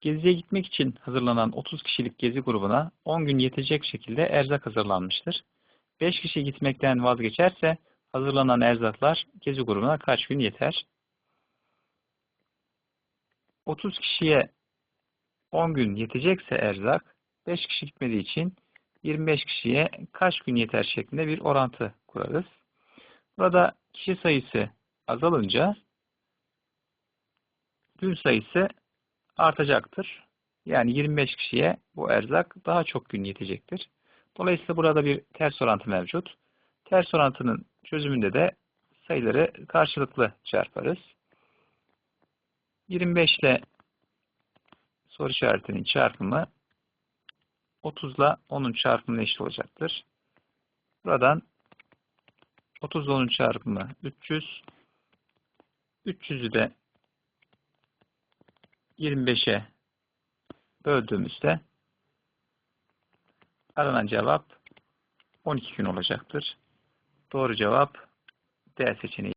Geziye gitmek için hazırlanan 30 kişilik gezi grubuna 10 gün yetecek şekilde erzak hazırlanmıştır. 5 kişi gitmekten vazgeçerse hazırlanan erzaklar gezi grubuna kaç gün yeter? 30 kişiye 10 gün yetecekse erzak, 5 kişi gitmediği için 25 kişiye kaç gün yeter şeklinde bir orantı kurarız. Burada kişi sayısı azalınca gün sayısı artacaktır. Yani 25 kişiye bu erzak daha çok gün yetecektir. Dolayısıyla burada bir ters orantı mevcut. Ters orantının çözümünde de sayıları karşılıklı çarparız. 25 ile soru işaretinin çarpımı 30 ile 10'un çarpımına eşit olacaktır. Buradan 30 ile 10'un çarpımı 300. 300'ü de 25'e böldüğümüzde aranan cevap 12 gün olacaktır. Doğru cevap D seçeneği.